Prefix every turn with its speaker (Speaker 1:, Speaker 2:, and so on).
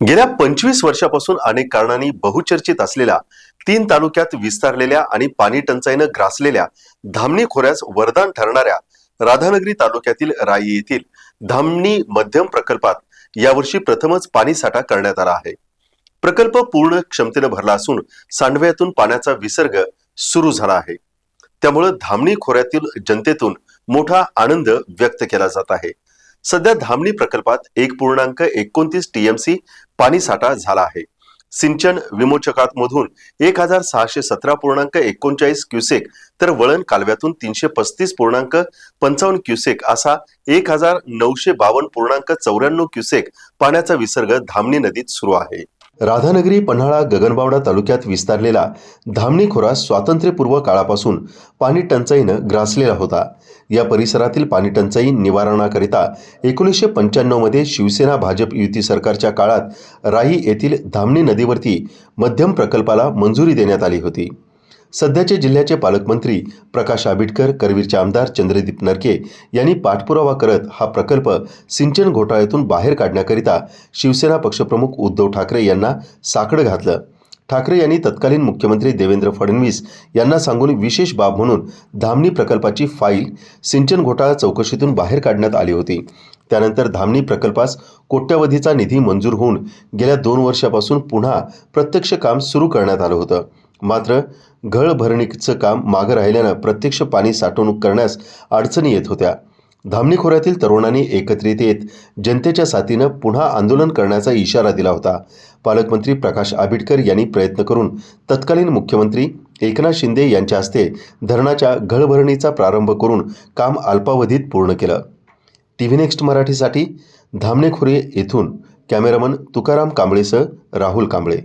Speaker 1: गेल्या पंचवीस वर्षापासून अनेक कारणांनी बहुचर्चित असलेल्या तीन तालुक्यात विस्तारलेल्या आणि पाणी टंचाईनं ग्रासलेल्या धामणी खोऱ्यास वरदान ठरणाऱ्या राधानगरी तालुक्यातील राई येथील धामणी मध्यम प्रकल्पात यावर्षी प्रथमच पाणी साठा करण्यात आला आहे. प्रकल्प पूर्ण क्षमतेनं भरला असून सांडव्यातून पाण्याचा विसर्ग सुरू झाला आहे. त्यामुळे धामणी खोऱ्यातील जनतेतून मोठा आनंद व्यक्त केला जात आहे. सध्या धामणी प्रकल्पात एक पूर्णांक एकोणतीस टीएमसी पाणी साठा झाला आहे. सिंचन विमोचकांमधून एक हजार सहाशे सतरा पूर्णांक एकोणचाळीस क्युसेक तर वळण कालव्यातून तीनशे पस्तीस पूर्णांक पंचावन्न क्युसेक असा एक हजार नऊशे बावन्न पूर्णांक चौऱ्याण्णव क्युसेक पाण्याचा विसर्ग धामणी नदीत सुरू आहे. राधानगरी पन्हाळा गगनबावडा तालुक्यात विस्तारलेला धामणी खोरा स्वातंत्र्यपूर्व काळापासून पाणी टंचाईनं ग्रासलेला होता. या परिसरातील पाणी टंचाई निवारणाकरिता एकोणीसशे पंच्याण्णवमध्ये शिवसेना भाजप युती सरकारच्या काळात राई येथील धामणी नदीवरती मध्यम प्रकल्पाला मंजुरी देण्यात आली होती. सध्याचे जिल्ह्याचे पालकमंत्री प्रकाश आबिटकर करवीरचे आमदार चंद्रदीप नरके यांनी पाठपुरावा करत हा प्रकल्प सिंचन घोटाळ्यातून बाहेर काढण्याकरिता शिवसेना पक्षप्रमुख उद्धव ठाकरे यांना साकडं घातलं. ठाकरे यांनी तत्कालीन मुख्यमंत्री देवेंद्र फडणवीस यांना सांगून विशेष बाब म्हणून धामणी प्रकल्पाची फाईल सिंचन घोटाळा चौकशीतून बाहेर काढण्यात आली होती. त्यानंतर धामणी प्रकल्पास कोट्यवधीचा निधी मंजूर होऊन गेल्या दोन वर्षापासून पुन्हा प्रत्यक्ष काम सुरू करण्यात आलं होतं. मात्र घळ भरणीचं काम मागं राहिल्यानं प्रत्यक्ष पाणी साठवणूक करण्यास अडचणी येत होत्या. धामणी खोऱ्यातील तरुणांनी एकत्रित येत जनतेच्या साथीनं पुन्हा आंदोलन करण्याचा इशारा दिला होता. पालकमंत्री प्रकाश आंबेडकर यांनी प्रयत्न करून तत्कालीन मुख्यमंत्री एकनाथ शिंदे यांच्या हस्ते धरणाच्या घळभरणीचा प्रारंभ करून काम अल्पावधीत पूर्ण केलं. टी व्ही नेक्स्ट मराठीसाठी धामणेखोरे येथून कॅमेरामन तुकाराम कांबळेसह राहुल कांबळे.